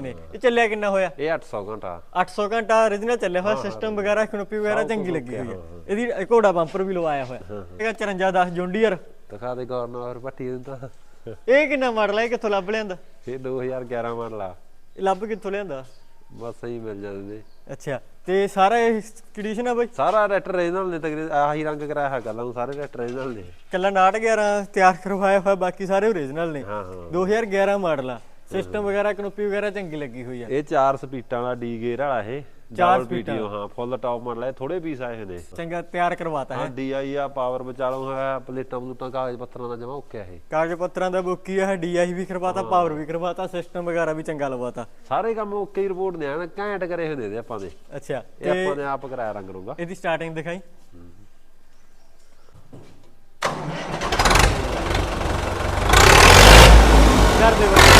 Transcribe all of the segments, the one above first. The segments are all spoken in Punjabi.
ਨੇ ਇਹ ਚੱਲਿਆ ਕਿੰਨਾ ਹੋਇਆ? ਇਹ 800 ਘੰਟਾ। 800 ਘੰਟਾ origignal ਚੱਲਿਆ ਹੋਇਆ ਸਿਸਟਮ ਵਗੈਰਾ ਖਣੋਪੀ ਵਗੈਰਾ ਚੰਗੀ ਲੱਗੀ ਹੋਈ ਹੈ ਇਹਦੀ ਇਹ ਘੋੜਾ ਬੰਪਰ ਵੀ ਲਵਾਇਆ ਹੋਇਆ। ਇਹਦਾ 54 10 ਜੁੰਡੀਅਰ। ਦਿਖਾ ਦੇ ਗਵਰਨਰ ਪੱਟੀ ਤਾਂ ਇਹ ਕਿੰਨਾ ਮਾਡਲ ਹੈ ਕਿੱਥੋਂ ਲੱਭ ਲਿਆਂਦਾ? ਇਹ 2011 ਮਾਡਲ ਆ। ਇਹ ਲੱਭ ਕਿੱਥੋਂ ਲਿਆਂਦਾ? ਬਸ ਸਹੀ ਮਿਲ ਜਾਂਦੇ ਨੇ। ਅੱਛਾ ਤੇ ਸਾਰਾ ਇਹ ਕੰਡੀਸ਼ਨ ਆ ਬਈ? ਸਾਰਾ ਰੈਟਰ ਰੀਜਨਲ ਨੇ ਤਕਰੀਬਨ ਆਹੀ ਰੰਗ ਕਰਾਇਆ ਹੈ ਗੱਲਾਂ ਸਾਰੇ ਰੈਟਰ ਰੀਜਨਲ ਨੇ। ਕੱਲਾ 911 ਤਿਆਰ ਕਰਵਾਇਆ ਹੋਇਆ ਬਾਕੀ ਸਾਰੇ ਓਰੀਜਨਲ ਨੇ। ਹਾਂ ਹਾਂ। 2011 ਮਾਡਲ ਆ। ਸਿਸਟਮ ਵਗੈਰਾ ਕਨੋਪੀ ਵਗੈਰਾ ਚੰਗੀ ਲੱਗੀ ਹੋਈ ਆ। ਇਹ 4 ਸਪੀਟਾਂ ਦਾ ਡੀ ਗੇਅਰ ਵਾਲਾ ਇਹ ਚਾਰ ਪੀਟੀਓ ਹਾਂ ਫੁੱਲ ਟਾਪ ਮਾਡਲ ਹੈ ਥੋੜੇ ਪੀਸ ਆਏ ਹੋਏ ਨੇ ਚੰਗਾ ਤਿਆਰ ਕਰਵਾਤਾ ਹੈ। ਹਾਂ ਡੀਆਈ ਆ ਪਾਵਰ ਬਚਾਲੋ ਹੈ ਪਲੇਟਾਂ ਪਲੂਟਾਂ ਕਾਗਜ਼ ਪੱਤਰਾਂ ਦਾ ਜਮਾ ਓਕੇ ਆ ਇਹ। ਕਾਗਜ਼ ਪੱਤਰਾਂ ਦਾ ਬੁੱਕੀ ਆ ਡੀਆਈ ਵੀ ਕਰਵਾਤਾ ਪਾਵਰ ਵੀ ਕਰਵਾਤਾ ਸਿਸਟਮ ਵਗੈਰਾ ਵੀ ਚੰਗਾ ਲਵਾਤਾ। ਸਾਰੇ ਕੰਮ ਓਕੇ ਹੀ ਰਿਪੋਰਟ ਨੇ ਐਨ ਘੈਂਟ ਕਰੇ ਹੋਏ ਨੇ ਆਪਾਂ ਦੇ। ਅੱਛਾ ਇਹ ਆਪਾਂ ਨੇ ਆਪ ਕਰਾਇਆ ਰੰਗ ਰੂੰਗਾ। ਇਹਦੀ ਸਟਾਰਟਿੰਗ ਦਿਖਾਈ ਕਰ ਦੇ ਬਈ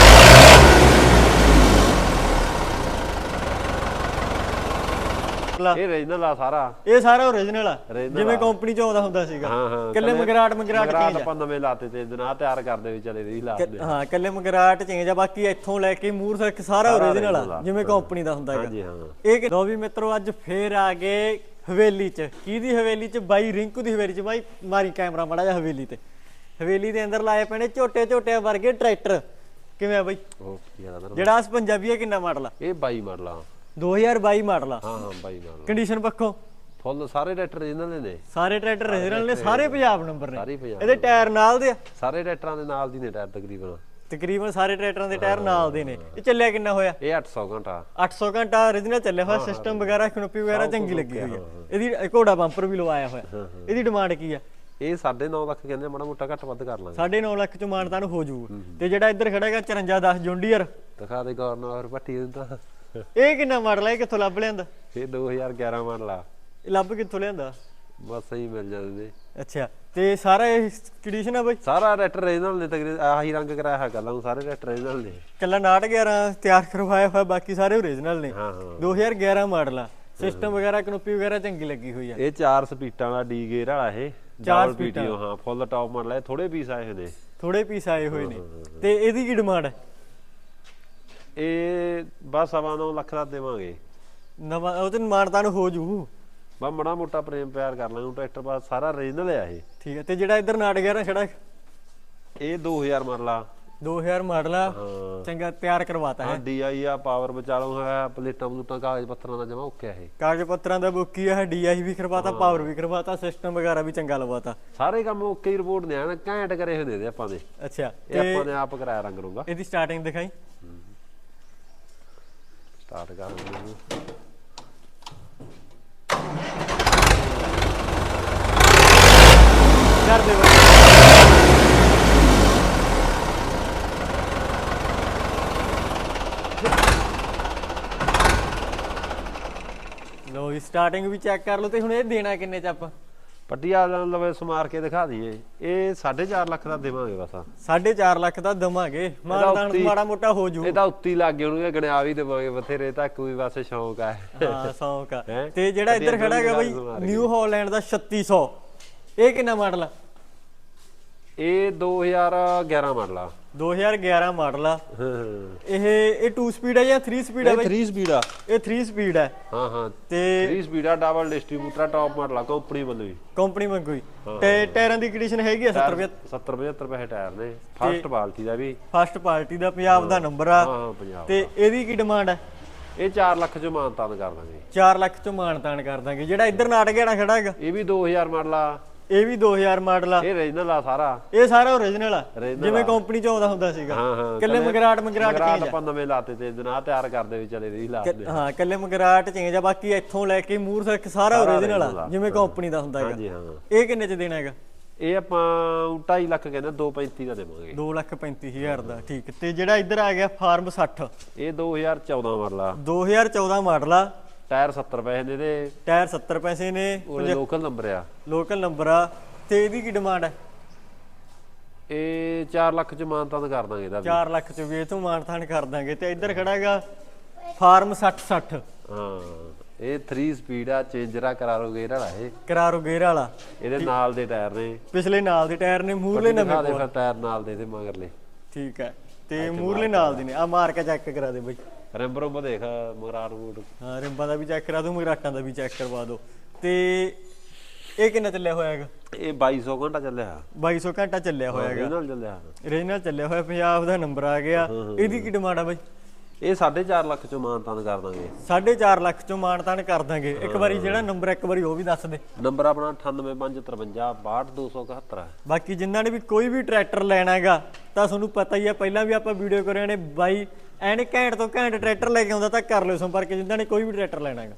ਲਾ, ਇਹ ਰੀਜਨਲ ਆ ਸਾਰਾ। ਇਹ ਸਾਰਾ ਓਰੀਜਨਲ ਆ। Original ਜਿਵੇਂ ਆ। ਕੰਪਨੀ ਚ ਆਉਂਦਾ ਹੁੰਦਾ ਸੀਗਾ। ਹਾਂ ਹਾਂ। ਕੱਲੇ ਮਗਰਾਟ ਮਗਰਾਟ ਚੇਂਜ ਆਪਾਂ ਨਵੇਂ ਲਾਤੇ ਤੇ ਦਿਨ ਆ ਤਿਆਰ ਕਰਦੇ ਵੀ ਚਲੇ ਰਹੀ ਲਾਤੇ। ਹਾਂ ਕੱਲੇ ਮਗਰਾਟ ਚੇਂਜ ਆ। ਬਾਕੀ ਇੱਥੋਂ ਲੈ ਕੇ ਮੂਰ ਤੱਕ ਸਾਰਾ ਓਰੀਜਨਲ ਆ ਜਿਵੇਂ ਕੰਪਨੀ ਦਾ ਹੁੰਦਾ ਹੈਗਾ। ਹਾਂਜੀ ਹਾਂ। ਇਹ ਕਿ ਲੋ ਵੀ ਮਿੱਤਰੋ ਅੱਜ ਫੇਰ ਆ ਗਏ ਹਵੇਲੀ 'ਚ। ਕਿਹਦੀ ਹਵੇਲੀ 'ਚ? ਬਾਈ ਰਿੰਕੂ ਦੀ ਹਵੇਲੀ 'ਚ। ਬਾਈ ਮਾਰੀ ਕੈਮਰਾ ਮੜਾ ਜਾ ਹਵੇਲੀ ਤੇ। ਹਵੇਲੀ ਦੇ ਅੰਦਰ ਲਾਏ ਨੇ ਝੋਟੇ ਝੋਟੇ ਵਰਗੇ ਟਰੈਕਟਰ। ਕਿਵੇਂ ਆ ਬਾਈ? ਉਹ ਕੀ ਆਦਾ ਜਿਹੜਾ ਅਸ ਪੰਜਾਬੀ ਹੈ ਕਿੰਨਾ ਮਾਡਲ ਆ? ਇਹ 22 ਮਾਡਲ ਆ। 2022 ਮਾਡਲ ਆ। ਹਾਂ ਹਾਂ 22 ਮਾਡਲ। ਕੰਡੀਸ਼ਨ ਪੱਖੋਂ। ਫੁੱਲ ਸਾਰੇ ਰੈਟਰ ਰੀਜਨਲ ਨੇ। ਸਾਰੇ ਟਰੈਕਟਰ ਰੀਜਨਲ ਨੇ ਸਾਰੇ ਪੰਜਾਬ ਨੰਬਰ ਨੇ। ਸਾਰੇ ਪੰਜਾਬ ਇਹਦੇ ਟਾਇਰ ਨਾਲ ਦੇ ਆ। ਸਾਰੇ ਰੈਟਰਾਂ ਦੇ ਨਾਲ ਦੀ ਨੇ ਟਾਇਰ ਤਕਰੀਬਨ। ਤਕਰੀਬਨ ਸਾਰੇ ਟਰੈਕਟਰਾਂ ਦੇ ਟਾਇਰ ਨਾਲ ਦੇ ਨੇ। ਇਹ ਚੱਲਿਆ ਕਿੰਨਾ ਹੋਇਆ? ਇਹ 800 ਘੰਟਾ। 800 ਘੰਟਾ origignal ਚੱਲਿਆ ਹੋਇਆ ਸਿਸਟਮ ਵਗੈਰਾ ਖਣੋਪੀ ਵਗੈਰਾ ਚੰਗੀ ਲੱਗੀ ਹੋਈ ਹੈ ਇਹਦੀ ਇਹ ਘੋੜਾ ਬੰਪਰ ਵੀ ਲਵਾਇਆ ਹੋਇਆ। ਇਹਦੀ ਡਿਮਾਂਡ ਕੀ ਆ? ਇਹ 9.5 ਲੱਖ ਕਹਿੰਦੇ ਮਾੜਾ ਮੋਟਾ ਘੱਟ ਵੱਧ ਕਰ ਲਾਂਗੇ। 9.5 ਲੱਖ ਚ ਮਾਨਤਾਨ ਹੋ ਜੂ। ਤੇ ਜਿਹੜਾ ਇੱਧਰ ਖੜਾ ਹੈਗਾ 54 10 ਜੁੰਡੀਅਰ। ਦਿਖਾ ਦੇ ਗਵਰਨਰ ਪੱਟੀ ਨੂੰ ਤਾਂ। ਇਹ ਕਿੰਨਾ ਮਾਡਲ ਹੈ ਇਹ ਕਿੱਥੋਂ ਲੱਭ ਲਿਆਂਦਾ? ਇਹ 2011 ਮਾਡਲ ਆ। ਇਹ ਲੱਭ ਕਿੱਥੋਂ ਲਿਆਂਦਾ? ਬਸ ਸਹੀ ਮਿਲ ਜਾਂਦੇ ਨੇ। ਅੱਛਾ ਤੇ ਸਾਰਾ ਇਹ ਕੰਡੀਸ਼ਨ ਆ ਬਈ? ਸਾਰਾ ਰੈਟਰ ਰੀਜਨਲ ਨੇ ਤਕਰੀਬਨ ਆਹੀ ਰੰਗ ਕਰਾਇਆ ਹੈ ਗੱਲਾਂ ਸਾਰੇ ਰੈਟਰ ਰੀਜਨਲ ਨੇ। ਕੱਲਾ 911 ਤਿਆਰ ਕਰਵਾਇਆ ਹੋਇਆ ਬਾਕੀ ਸਾਰੇ ਓਰੀਜਨਲ ਨੇ। ਹਾਂ ਹਾਂ। 2011 ਮਾਡਲ ਆ। ਸਿਸਟਮ ਵਗੈਰਾ ਕਨੋਪੀ ਵਗੈਰਾ ਚੰਗੀ ਲੱਗੀ ਹੋਈ ਆ। ਇਹ 4 ਸਪੀਟਾਂ ਦਾ ਡੀ ਗੇਅਰ ਵਾਲਾ ਇਹ। ਚਾਰ ਪੀਟੀਓ ਹਾਂ ਫੁੱਲ ਟਾਪ ਮਾਡਲ ਹੈ ਥੋੜੇ ਪੀਸ ਆਏ ਹੋਏ ਨੇ। ਥੋੜੇ ਪੀਸ ਆਏ ਹੋਏ ਨੇ। ਤੇ ਇਹਦੀ ਕੀ ਡਿਮਾਂਡ ਹੈ ਇਹ ਬਸ ਸਵਾ ਨੌ ਲੱਖ ਦਾ ਦੇਵਾਂਗੇ। ਨਵਾਂ ਉਹ ਤੇ ਮਾਨਤਾਨ ਹੋ ਜੂ। ਬਸ ਮੜਾ ਮੋਟਾ ਪ੍ਰੇਮ ਪਿਆਰ ਕਰ ਲਾਂਗੇ ਟਰੈਕਟਰ ਬਸ ਸਾਰਾ ਰੀਜਨਲ ਆ ਇਹ। ਠੀਕ ਹੈ ਤੇ ਜਿਹੜਾ ਇੱਧਰ 911 ਖੜਾ ਇਹ 2000 ਮਾਡਲ ਆ। 2000 ਮਾਡਲ ਆ। ਹਾਂ। ਚੰਗਾ ਤਿਆਰ ਕਰਵਾਤਾ ਹੈ। ਹਾਂ ਡੀਆਈ ਆ ਪਾਵਰ ਬਚਾਲੋ ਹੈ ਪਲੇਟਾਂ ਪਲੂਟਾਂ ਕਾਗਜ਼ ਪੱਤਰਾਂ ਦਾ ਜਮਾ ਓਕੇ ਆ ਇਹ। ਕਾਗਜ਼ ਪੱਤਰਾਂ ਦਾ ਬੁੱਕੀ ਆ ਡੀਆਈ ਵੀ ਕਰਵਾਤਾ ਪਾਵਰ ਵੀ ਕਰਵਾਤਾ ਸਿਸਟਮ ਵਗੈਰਾ ਵੀ ਚੰਗਾ ਲਵਾਤਾ। ਸਾਰੇ ਕੰਮ ਓਕੇ ਹੀ ਰਿਪੋਰਟ ਨੇ ਐਨ ਘੈਂਟ ਕਰੇ ਹੋਏ ਨੇ ਇਹਦੇ ਆਪਾਂ ਦੇ। ਅੱਛਾ ਇਹ ਆਪਾਂ ਨੇ ਆਪ ਕਰਾਇਆ ਰੰਗ ਰੂੰਗਾ। ਇਹਦੀ ਸਟਾਰਟਿੰਗ ਦਿਖਾਈ। ਸਟਾਰਟ ਕਰ ਦਿੰਦੇ ਹਾਂ ਦੇ ਲੋ ਜੀ ਸਟਾਰਟਿੰਗ ਵੀ ਚੈੱਕ ਕਰ ਲਓ ਤੇ ਹੁਣ ਇਹ ਦੇਣਾ ਕਿੰਨੇ ਚ ਆਪਾਂ? ਪੱਟੀਆ ਲਵੇ ਸਮਾਰ ਕੇ ਦਿਖਾ ਦਈਏ। ਇਹ 4.5 ਲੱਖ ਦਾ ਦੇਵਾਂਗੇ ਬਸ 4.5 ਲੱਖ ਦਾ ਦਵਾਂਗੇ। ਮਾਨਦਾਨ ਮਾੜਾ ਮੋਟਾ ਹੋ ਜੂ। ਇਹ ਤਾਂ ਉੱਤੀ ਲੱਗ ਗਏ ਉਹਨੂੰ ਗਣਿਆ ਵੀ ਦੇਵਾਂਗੇ ਬਥੇਰੇ ਤੱਕ ਵੀ ਬਸ ਸ਼ੌਂਕ ਆ। ਹਾਂ ਸੌਂਕ ਆ? ਤੇ ਜਿਹੜਾ ਇੱਧਰ ਖੜਾ ਹੈਗਾ ਬਈ ਨਿਊ ਹਾਲੈਂਡ ਦਾ 3600 ਇਹ ਕਿੰਨਾ ਮਾਡਲ ਆ? ਇਹ 2011 ਮਾਡਲ ਆ। 2011 ਮਾਡਲ ਆ। ਹਾਂ ਇਹ ਇਹ 2 ਸਪੀਡ ਹੈ ਜਾਂ 3 ਸਪੀਡ ਹੈ ਇਹ ਬਈ? 3 ਸਪੀਡ ਆ। ਇਹ 3 ਸਪੀਡ ਹੈ ਹਾਂ ਹਾਂ। ਤੇ 3 ਸਪੀਡ ਆ ਡਬਲ ਡਿਸਟ੍ਰੀਬਿਊਟਰ ਟਾਪ ਮਾਡਲ ਆ ਕੰਪਨੀ ਵੱਲੋਂ। ਹੀ ਕੰਪਨੀ ਮੰਗੂ ਹੀ ਤੇ ਟਾਇਰਾਂ ਦੀ ਕੰਡੀਸ਼ਨ ਹੈਗੀ ਆ 70 70 75 ਪੈਸੇ ਟਾਇਰ ਨੇ। ਫਸਟ ਬਾਲਟੀ ਦਾ ਵੀ। ਫਸਟ ਪਾਰਟੀ ਦਾ ਪੰਜਾਬ ਦਾ ਨੰਬਰ ਆ। ਹਾਂ ਹਾਂ ਪੰਜਾਬ ਤੇ ਇਹਦੀ ਕੀ ਡਿਮਾਂਡ ਹੈ ਇਹ 4 ਲੱਖ ਚ ਮਾਨਤਾਨ ਕਰ ਦਾਂਗੇ। 4 ਲੱਖ ਚ ਮਾਨਤਾਨ ਕਰ ਦਾਂਗੇ। ਜਿਹੜਾ ਇੱਧਰ ਨਾਟ ਗਿਆ ਖੜਾ ਹੈਗਾ। ਇਹ ਵੀ 2000 ਮਾਡਲ ਆ। ਇਹ ਵੀ 2000 ਮਾਡਲ ਆ। ਇਹ ਰੀਜਨਲ ਆ ਸਾਰਾ। ਇਹ ਸਾਰਾ ਓਰੀਜਨਲ ਆ। Original ਜਿਵੇਂ ਕੰਪਨੀ ਚ ਆਉਂਦਾ ਹੁੰਦਾ ਸੀਗਾ। ਹਾਂ ਹਾਂ। ਕੱਲੇ ਮਗਰਾਟ ਮਗਰਾਟ ਮਗਰਾਟ ਚੇਂਜ ਆਪਾਂ ਨਵੇਂ ਲਾਤੇ ਤੇ ਦਿਨ ਤਿਆਰ ਕਰਦੇ ਵੀ ਚਲੇ ਰਹੀ ਲਾਤੇ। ਹਾਂ ਕੱਲੇ ਮਗਰਾਟ ਚੇਂਜ ਆ। ਬਾਕੀ ਇੱਥੋਂ ਲੈ ਕੇ ਮੂਰ ਤੱਕ ਸਾਰਾ ਓਰੀਜਨਲ ਆ। ਜਿਵੇਂ ਕੰਪਨੀ ਦਾ ਹੁੰਦਾ ਹੈਗਾ। ਹਾਂਜੀ ਹਾਂ। ਇਹ ਕਿੰਨੇ ਚ ਦੇਣਾ ਹੈਗਾ? ਇਹ ਆਪਾਂ 2.5 ਲੱਖ ਕਹਿੰਦੇ 2.35 ਦਾ ਦੇਵਾਂਗੇ। 2 ਲੱਖ 35000 ਦਾ ਠੀਕ। ਤੇ ਜਿਹੜਾ ਇੱਧਰ ਆ ਗਿਆ ਫਾਰਮ 60 ਇਹ 2014 ਮਾਡਲ ਆ। 2014 ਮਾਡਲ ਆ। ਟਾਇਰ 70 ਪੈਸੇ ਨੇ ਤੇ ਟਾਇਰ 70 ਪੈਸੇ ਨੇ ਉਹਦੇ ਲੋਕਲ ਨੰਬਰ ਆ। ਲੋਕਲ ਨੰਬਰ ਆ। ਤੇ ਇਹਦੀ ਕੀ ਡਿਮਾਂਡ ਹੈ ਇਹ 4 ਲੱਖ ਚ ਮਾਨਤਾਨ ਕਰ ਦਾਂਗੇ ਇਹਦਾ ਵੀ। 4 ਲੱਖ ਚ ਵੀ ਇਹ ਤੋਂ ਮਾਨਥਾਨ ਕਰ ਦਾਂਗੇ। ਤੇ ਇੱਧਰ ਖੜਾ ਹੈਗਾ ਫਾਰਮ 60 60 ਹਾਂ ਇਹ 3 ਸਪੀਡ ਆ ਚੇਂਜਰਾ ਕਰਾਰੋ ਗੇਅਰ ਵਾਲਾ ਇਹ। ਕਰਾਰੋ ਗੇਅਰ ਵਾਲਾ। ਇਹਦੇ ਨਾਲ ਦੇ ਟਾਇਰ ਨੇ। ਪਿਛਲੇ ਨਾਲ ਦੇ ਟਾਇਰ ਨੇ ਦਿਖਾ ਨਵੇਂ ਦੇ ਫਿਰ ਟਾਇਰ ਨਾਲ ਦੇ ਤੇ ਮਗਰਲੇ। ਠੀਕ ਹੈ। ਤੇ ਮੂਰਲੇ ਨਾਲ ਦੇ ਨੇ। ਆ ਮਾਰ ਕੇ ਚੈੱਕ ਕਰਾ ਦੇ ਬਈ। ਰਿੰਬ ਰੁੰਬ ਦੇਖ ਮਗਰਾਰ ਬੂਟ ਹਾਂ ਰਿੰਬਾਂ ਦਾ ਵੀ ਚੈੱਕ ਕਰਾ ਦੂੰ ਮਗਰਾਟਾਂ ਦਾ ਵੀ ਚੈੱਕ ਕਰਵਾ ਦਿਓ ਤੇ ਇਹ ਕਿੰਨਾ ਚੱਲਿਆ ਹੋਇਆ ਹੈਗਾ? ਇਹ 2200 ਘੰਟਾ ਚੱਲਿਆ। 2200 ਘੰਟਾ ਚੱਲਿਆ ਹੋਇਆ ਹੈਗਾ। ਚੱਲਿਆ। ਰੀਜਨਲ ਚੱਲਿਆ ਹੋਇਆ ਪੰਜਾਬ ਦਾ ਨੰਬਰ ਆ ਗਿਆ। ਇਹਦੀ ਕੀ ਡਿਮਾਂਡ ਆ ਬਾਈ? ਇਹ 4.5 ਲੱਖ ਚੋਂ ਮਾਨਤਾਨ ਕਰ ਦਾਂਗੇ। 4.5 ਲੱਖ ਚੋਂ ਮਾਨਤਾਨ ਕਰ ਦਾਂਗੇ। ਇੱਕ ਵਾਰੀ ਜਿਹੜਾ ਨੰਬਰ ਇੱਕ ਵਾਰੀ ਉਹ ਵੀ ਦੱਸ ਦੇ। ਨੰਬਰ ਆਪਣਾ 98553 62271 ਹੈ। ਬਾਕੀ ਜਿਨ੍ਹਾਂ ਨੇ ਵੀ ਕੋਈ ਵੀ ਟਰੈਕਟਰ ਲੈਣਾ ਹੈਗਾ ਤਾਂ ਤੁਹਾਨੂੰ ਪਤਾ ਹੀ ਹੈ ਪਹਿਲਾਂ ਵੀ ਆਪਾਂ ਵੀਡੀਓ ਕਰਿਆ ਨੇ ਬਾਈ ਐਨ ਘੈਂਟ ਤੋਂ ਘੈਂਟ ਟਰੈਕਟਰ ਲੈ ਕੇ ਆਉਂਦਾ ਤਾਂ ਕਰ ਲਿਓ ਸੰਪਰਕ ਜਿਨ੍ਹਾਂ ਨੇ ਕੋਈ ਵੀ ਟਰੈਕਟਰ ਲੈਣਾ ਹੈਗਾ।